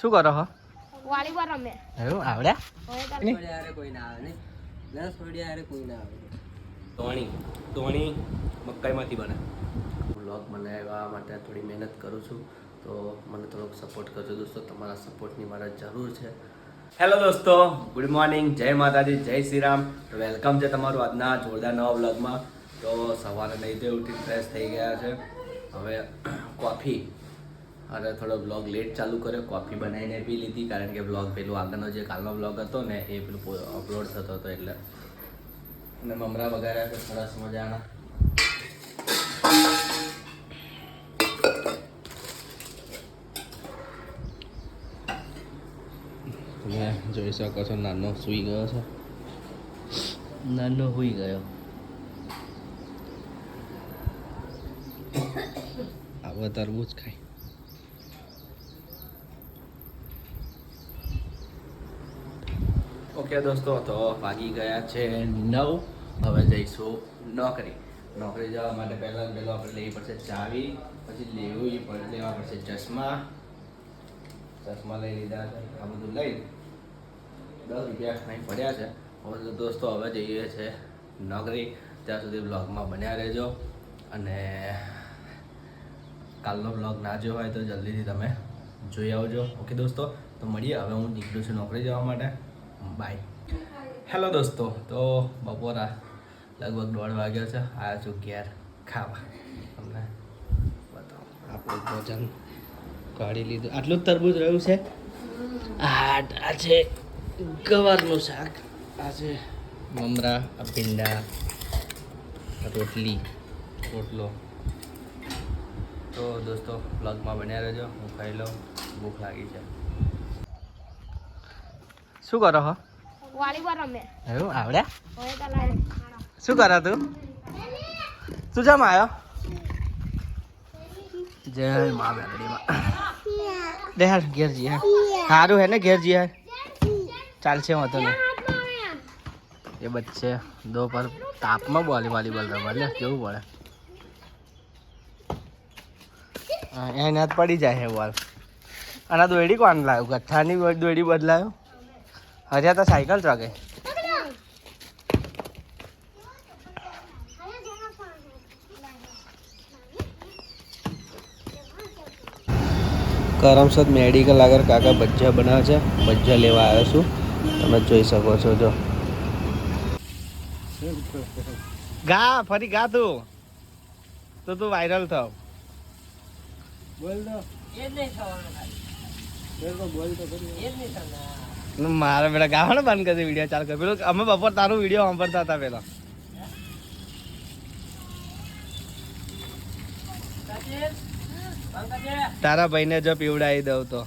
શું કરો હો? વોલીબોલ રમે. એવું? કોઈ ના આવે ને છોડ્યા હારે કોઈ ના આવે. ધોણી. ધોણી મકાઈમાંથી બને. બ્લોગ બનાવવા માટે થોડી મહેનત કરું છું તો મને થોડોક સપોર્ટ કરજો દોસ્તો. તમારા સપોર્ટની મારે જરૂર છે. હેલો દોસ્તો. ગુડ મોર્નિંગ જય માતાજી. જય શ્રી રામ. તો વેલકમ છે તમારું આજના જોરદાર નવા બ્લોગમાં તો સવારે નહીં તે ઉઠી ફ્રેશ થઈ ગયા છે. હવે કોફી અરે થોડો બ્લોગ લેટ ચાલુ કર્યો કોફી બનાવીને પી લીધી, કારણ કે બ્લોગ પેલું આગળનો જે કાલનો બ્લોગ હતો ને, એ પેલું અપલોડ થતો હતો એટલે. અને મમરા વગાડ્યા તો સરસ મજાના. તમે જોઈ શકો છો, નાનો સૂઈ ગયો છે. નાનો સૂઈ ગયો. આવો, તરબૂચ ખાય ઓકે દોસ્તો, તો ભાગી ગયા છે નવ. હવે જઈશું નોકરી. નોકરી જવા માટે પહેલાં પહેલો આપણે લેવી પડશે ચાવી, પછી લેવી પડે, લેવા પડશે ચશ્મા. ચશ્મા લઈ લીધા છે, આ બધું લઈ. દસ રૂપિયા અહીં પડ્યા છે. હવે દોસ્તો હવે જઈએ છે નોકરી. ત્યાં સુધી બ્લોગમાં બન્યા રહેજો. અને કાલનો બ્લોગ ના જોયો હોય તો જલ્દીથી તમે જોઈ આવજો. ઓકે દોસ્તો, તો મળીએ. હવે હું નીકળું છું નોકરી જવા માટે. બાય હેલો દોસ્તો તો બપોરા લગભગ દોઢ વાગ્યો છે આવ્યા છું ઘેર ખાવા. તમને બતાવો. આપણું ભોજન કાઢી લીધું. આટલું જ તરબૂજ રહ્યું છે? આ આ છે ગવારનું શાક. આ છે મમરા ભીંડા રોટલી રોટલો. તો દોસ્તો બ્લોગમાં બન્યા રહેજો. હું ખાઈ લઉં. ભૂખ લાગી છે. શું કરો હો? વોલીબોલ રમે. એવું? લાગે શું કરો તું? તું જમ આવ્યો જય મા મેલડીમાં દે હાલ ઘેર જી હા. સારું હે ને ઘેર જી હા? ચાલશે વાંધો નહીં. એ બચ્ચે દો પર તાપમાં બોલી વોલીબોલ રમવા લે કેવું પડે? એને પડી જાય હે બોલ. અને દોડી કોણ લાવ્યું? ગઠ્ઠાની દોડી બદલાયો? હરિયા તો સાયકલ ચગે કરમસદ મેડિકલ આગળ કાકા ભજીયા બનાવે છે. ભજીયા લેવા આવ્યો છું. તમે જોઈ શકો છો જો. ગા ફરી ગા તું. તો તું વાયરલ થાવ. બોલ તો. એ જ નહીં થવાનું ખાલી. બોલ તો એ જ નહીં થવાનું. મારા બેટા ગાવાનો બંધ કરી વીડિયો ચાલુ કર. પેલું અમે બપોર તારું વીડિયો સાંભળતા હતા પેલા. તારા ભાઈને જો પીવડાવી દઉં તો.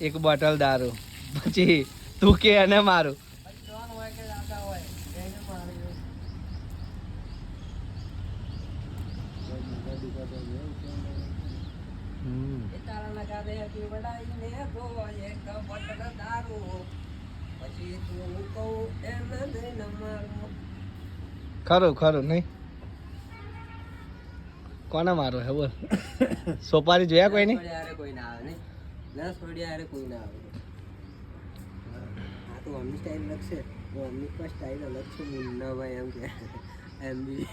એક બોટલ દારૂ. પછી તું કે અને મારું. હમ. પછી તું કહું એમ દઈને મારું ખરું ખરું નહીં. કોને મારો હે બોલ. સોપારી જોયા કોઈ નહીં? કોઈ ના આવે નહીં. દસ છોડ્યા હારે કોઈ ના આવે. આ તો અમની સ્ટાઈલ અલગ છે. મમ્મી પર સ્ટાઈલ અલગ છે મુન્ના ભાઈ એમ કે એમ બી.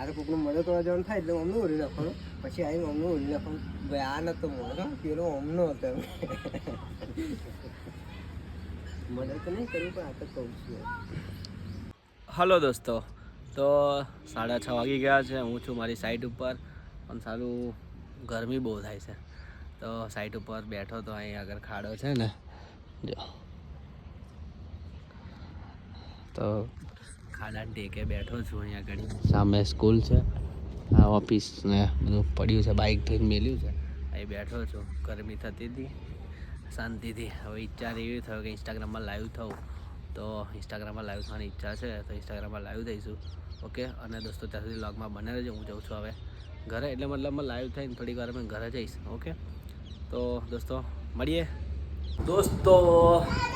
આ તો કોકનું મદદ કરવા જવાનું થાય એટલે અમનું ઓળી નાખવાનું. પછી આવી મમ્મી ઓળી નાખવાનું. ભાઈ, આ નતો મળે પેલો અમનો હતો મદદ તો નહીં કર્યું, પણ આ તો કહું છું હલો દોસ્તો. તો સાડા છ વાગી ગયા છે. હું છું મારી સાઈટ ઉપર. પણ સારું ગરમી બહુ થાય છે. તો સાઈટ ઉપર બેઠો તો અહીં આગળ ખાડો છે ને. જો. તો ખાડા ટેકે બેઠો છું અહીંયા ઘડી. સામે સ્કૂલ છે. આ ઓફિસ ને બધું પડ્યું છે બાઇક થઈને મેલ્યું છે. અહીં બેઠો છું ગરમી થતી હતી શાંતિથી. હવે ઈચ્છા એવી થયો કે ઇન્સ્ટાગ્રામમાં લાઈવ થવું. તો ઇન્સ્ટાગ્રામમાં લાઈવ થવાની ઈચ્છા છે તો ઇન્સ્ટાગ્રામમાં લાઈવ થઈશું. ઓકે? અને દોસ્તો ત્યાં સુધી લોગમાં બને રહેજો હું જઉં છું હવે ઘરે. એટલે મતલબ લાઈવ થઈને થોડીક વાર મેં ઘરે જઈશ ઓકે? તો દોસ્તો મળીએ. દોસ્તો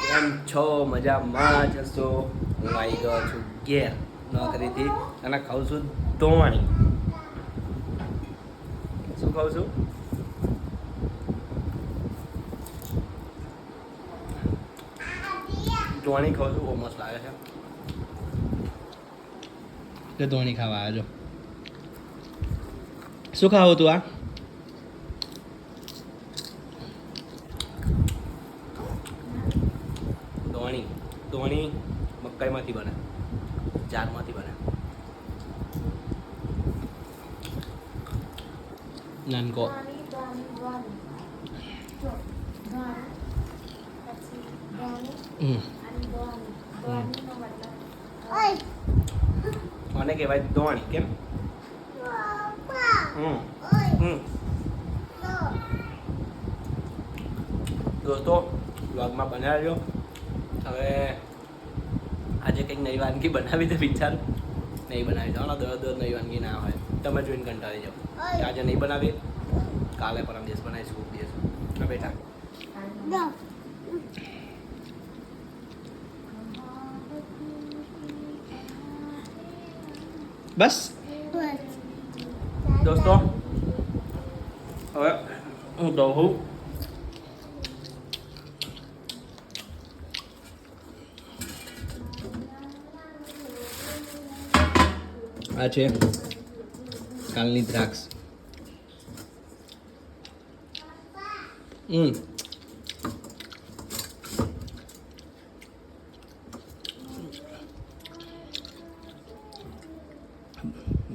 કેમ છો? મજામાં જશો હું આવી ગયો છું ઘેર નોકરીથી અને ખાઉં છું ધોવાણી શું ખાઉં છું? ધોણી ખાઉં છું, બહુ મસ્ત લાગે છે. કે ધોણી ખાવા આવજો શું ખાવું તું આ? જારમાંથી બને. નાનકો મને કહેવાય ધોણી કેમ? હમ. હમ. દોસ્તો બ્લોગમાં બનાવ્યો. હવે આજે કંઈક નવી વાનગી બનાવી દે વિચાર. નહીં બનાવી જાઓ દર દર નવી વાનગી ના હોય. તમે જોઈને કંટાળી જાઓ. આજે નહીં બનાવી કાલે પરમ દિવસ બનાવીશું ખૂબ દિવસ. હા બેટા. બસ. દોસ્તો હવે હું દઉં છું આ છે કાલની દ્રાક્ષ. હમ.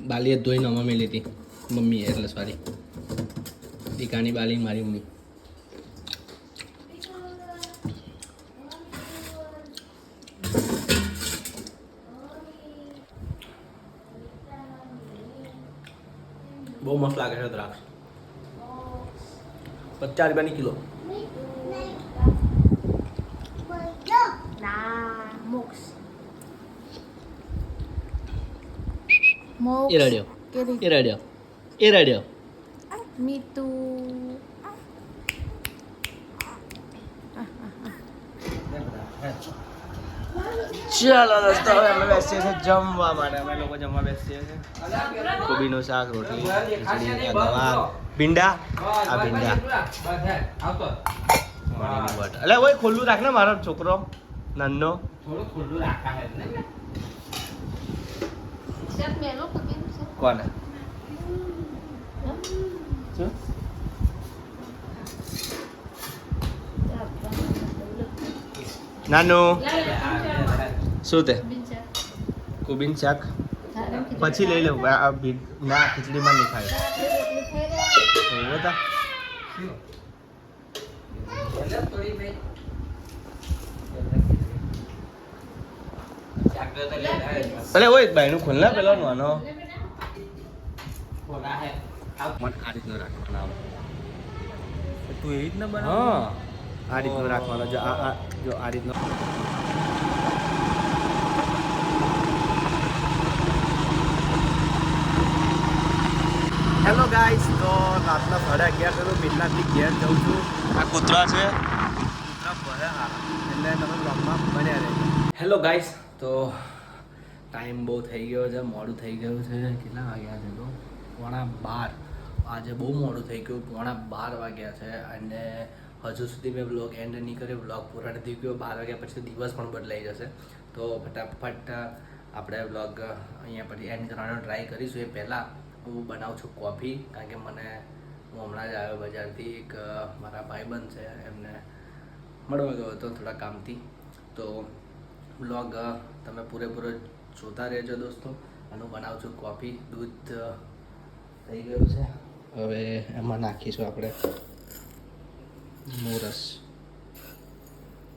બાલીએ ધોઈને મમ્મી લીધી મમ્મી એટલે સોરી દીકાની બાલી મારી મમ્મી. બહુ મસ્ત લાગે છે દ્રાક્ષ. પચાસ રૂપિયાની કિલો. ના મોક્ષ એ રડ્યો એ ચાલો દોસ્તો, હવે અમે બેસીએ છીએ જમવા માટે. અમે લોકો જમવા બેસીએ છીએ. કોબીનું શાક, રોટલી, ખીચડી ભીંડા? આ ભીંડા. એટલે ઓય, ખુલ્લું રાખ ને મારો છોકરો. નાનો. કોને? શું? નાનું. શું તે? કુબીન શાક. પછી લઈ લઉં. આ ના ખીચડીમાં નહીં ખાય. હતા? અરે ઓય ભાઈનું નું ખુલ્લા પેલો નાનો. મને આ રીતનો રાખવાનો તું એવી રીતના બનાવ? હા. આ રીતનો રાખવાનો. જો આ આ જો આ રીતનો હેલો ગાઈસ તો રાતના સાડા અગિયાર કરું મિડનાથથી ઘેર જાઉં છું. આ કૂતરા છે. કૂતરા ભરે હારા. એટલે તમે બ્લોગમાં બન્યા રહે હેલો ગાઈસ તો ટાઈમ બહુ થઈ ગયો છે મોડું થઈ ગયું છે. કેટલા વાગ્યા છે તો? પોણા બાર. આજે બહુ મોડું થઈ ગયું પોણા બાર વાગ્યા છે. અને હજુ સુધી મેં બ્લોગ એન્ડ નહીં કર્યો બ્લોગ પૂરા નથી ગયો બાર વાગ્યા પછી દિવસ પણ બદલાઈ જશે. તો ફટાફટ આપણે બ્લોગ અહીંયા પછી એન્ડ કરવાનો ટ્રાય કરીશું. એ પહેલાં હું બનાવું છું કોફી, કારણ કે મને હું હમણાં જ આવ્યો બજારથી એક મારા ભાઈબંધ છે, એમને મળવા ગયો હતો થોડા કામથી. તો બ્લોગ તમે પૂરેપૂરો જોતા રહેજો દોસ્તો. અને હું બનાવું છું કોફી, દૂધ થઈ ગયું છે. હવે એમાં નાખીશું આપણે મોરસ.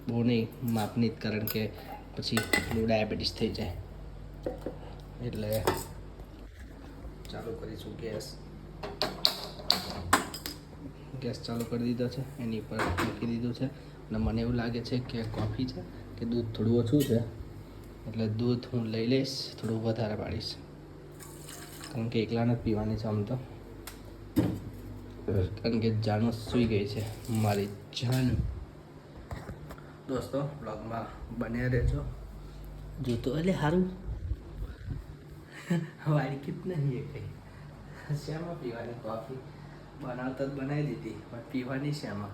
બહુ નહીં માપની કારણ કે પછી ડાયાબિટીસ થઈ જાય. એટલે ચાલુ કરીશું ગેસ. ગેસ ચાલુ કરી દીધો છે એની ઉપર મૂકી દીધું છે. અને મને એવું લાગે છે કે કોફી છે કે દૂધ થોડું ઓછું છે એટલે દૂધ હું લઈ લઈશ થોડું વધારે પાડીશ. કારણ કે એકલા નથી પીવાની છે આમ તો. કારણ કે જાનો સૂઈ ગઈ છે મારી જાન. દોસ્તો બ્લોગમાં બન્યા રહેજો. જોતો એટલે સારું. વાળી કિત નહીં એ કંઈ. શ્યામાં પીવાની કોફી બનાવતા જ બનાવી દીધી, પણ પીવાની શ્યામાં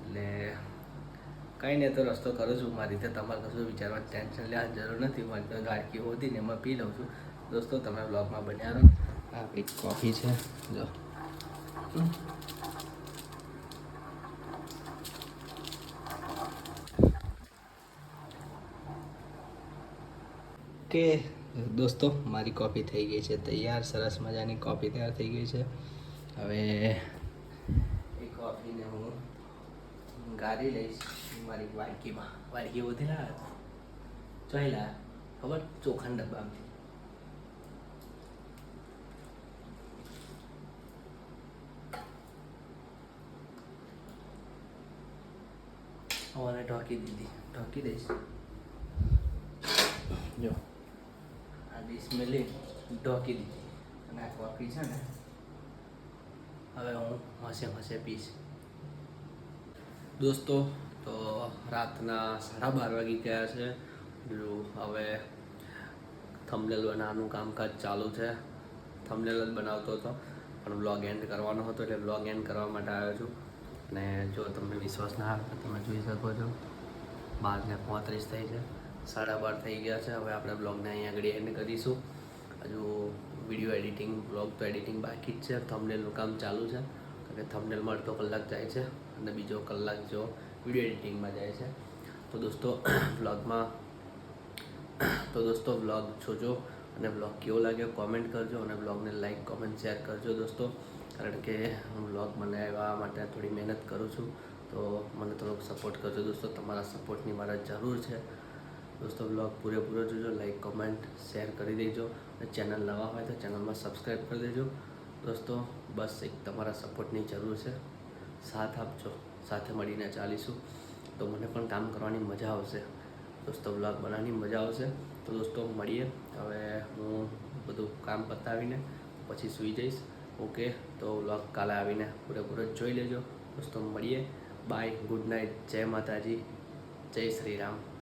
એટલે કંઈ નહીં, તો રસ્તો કરું છું મારી રીતે. તમારે કશું વિચારવાની ટેન્શન લેવાની જરૂર નથી. મારી તો ગાડકી હોતી ને એમાં પી લઉં છું. દોસ્તો, તમે બ્લોગમાં બન્યા રહો. આ એક કોફી છે. જો. કે દોસ્તો, મારી કોફી થઈ ગઈ છે તૈયાર, સરસ મજાની કોફી તૈયાર થઈ ગઈ છે. હવે એ કોફીને હું ગાળી લઈશ મારી વાડકીમાં. વાડકી બધી લાવે ચોઈ લાવે ખબર? ચોખાના ડબ્બામાંથી હવે ઢોકી દીધી. ઢોકી દઈશ. જો. આ ડીશ ઢોકી દીધી. અને આ કોફી છે ને, હવે હું હસે હસે પીશ. દોસ્તો, તો રાતના સાડા બાર વાગી ગયા છે. હવે થમલેલ બનાવવાનું કામકાજ ચાલુ છે. થમલેલ જ બનાવતો હતો, પણ બ્લોગ એન્ડ કરવાનો હતો એટલે બ્લોગ એન્ડ કરવા માટે આવ્યો છું. અને જો તમને વિશ્વાસ ના આવે તો તમે જોઈ શકો છો. બારને પાંત્રીસ થઈ છે. સાડા બાર થઈ ગયા છે. હવે આપણે બ્લોગને અહીંયા આગળ એન્ડ કરીશું. હજુ વીડિયો એડિટિંગ બ્લોગ તો એડિટિંગ બાકી જ છે. થંબનેલનું કામ ચાલુ છે. કારણ કે થંબનેલમાં અડધો કલાક જાય છે અને બીજો કલાક જો વીડિયો એડિટિંગમાં જાય છે. તો દોસ્તો બ્લોગમાં તો દોસ્તો બ્લોગ જોજો અને બ્લોગ કેવો લાગ્યો કોમેન્ટ કરજો અને બ્લોગને લાઈક કોમેન્ટ શેર કરજો દોસ્તો. કારણ કે હું બ્લોગ બનાવવા માટે થોડી મહેનત કરું છું. તો મને થોડોક સપોર્ટ કરજો દોસ્તો. તમારા સપોર્ટની મારે જરૂર છે. દોસ્તો બ્લોગ પૂરેપૂરો જોજો લાઈક કમેન્ટ શેર કરી દેજો અને ચેનલ નવા હોય તો ચેનલમાં સબસ્ક્રાઈબ કરી દેજો. દોસ્તો, બસ એક તમારા સપોર્ટની જરૂર છે. સાથ આપજો. સાથે મળીને ચાલીશું. તો મને પણ કામ કરવાની મજા આવશે. દોસ્તો બ્લોગ બનાવવાની મજા આવશે. તો દોસ્તો, મળીએ. હવે હું બધું કામ પતાવીને પછી સૂઈ જઈશ. ઓકે તો બ્લોગ કાલે આવીને પૂરેપૂરો જોઈ લેજો. દોસ્તો, મળીએ. બાય ગુડ નાઇટ જય માતાજી. જય શ્રી રામ.